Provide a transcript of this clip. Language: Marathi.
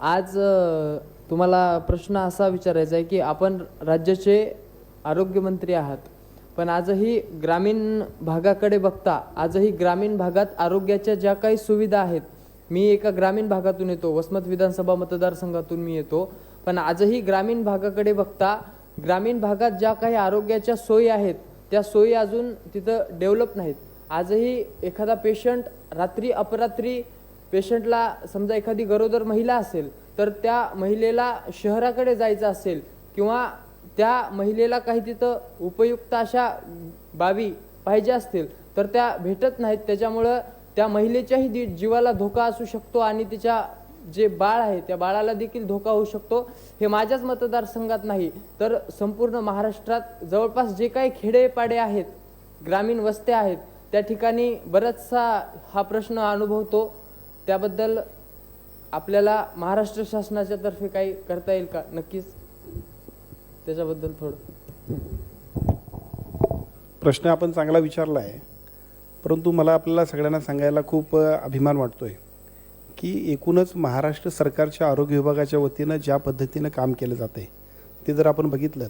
आज तुम्हाला प्रश्न असा विचारायचा आहे की आपण राज्याचे आरोग्यमंत्री आहात पण आजही ग्रामीण भागाकडे बघता आजही ग्रामीण भागात आरोग्याच्या ज्या काही सुविधा आहेत मी एका ग्रामीण भागातून येतो वसमत विधानसभा मतदारसंघातून मी येतो पण आजही ग्रामीण भागाकडे बघता ग्रामीण भागात ज्या काही आरोग्याच्या सोयी आहेत त्या सोयी अजून तिथं डेव्हलप नाहीत. आजही एखादा पेशंट रात्री अपरात्री पेशंटला समजा एखादी गरोदर महिला असेल तर त्या महिलेला शहराकडे जायचं असेल किंवा त्या महिलेला काही तिथं उपयुक्त अशा बाबी पाहिजे असतील तर त्या भेटत नाहीत. त्याच्यामुळं त्या महिलेच्याही दि- जीवाला धोका असू शकतो आणि तिच्या जे बाळ आहे त्या बाळाला देखील धोका होऊ शकतो. हे माझ्याच मतदारसंघात नाही तर संपूर्ण महाराष्ट्रात जवळपास जे काही खेडेपाडे आहेत ग्रामीण वस्त्या आहेत त्या ठिकाणी बराचसा हा प्रश्न अनुभवतो. त्याबद्दल आपल्याला महाराष्ट्र शासनाच्या तर्फे काही करता येईल का? नक्कीच. त्याच्याबद्दल थोडं. प्रश्न आपण चांगला विचारला आहे परंतु मला आपल्याला सगळ्यांना सांगायला खूप अभिमान वाटतो आहे की एकूणच महाराष्ट्र सरकारच्या आरोग्य विभागाच्या वतीनं ज्या पद्धतीनं काम केलं जातं आहे ते जर आपण बघितलं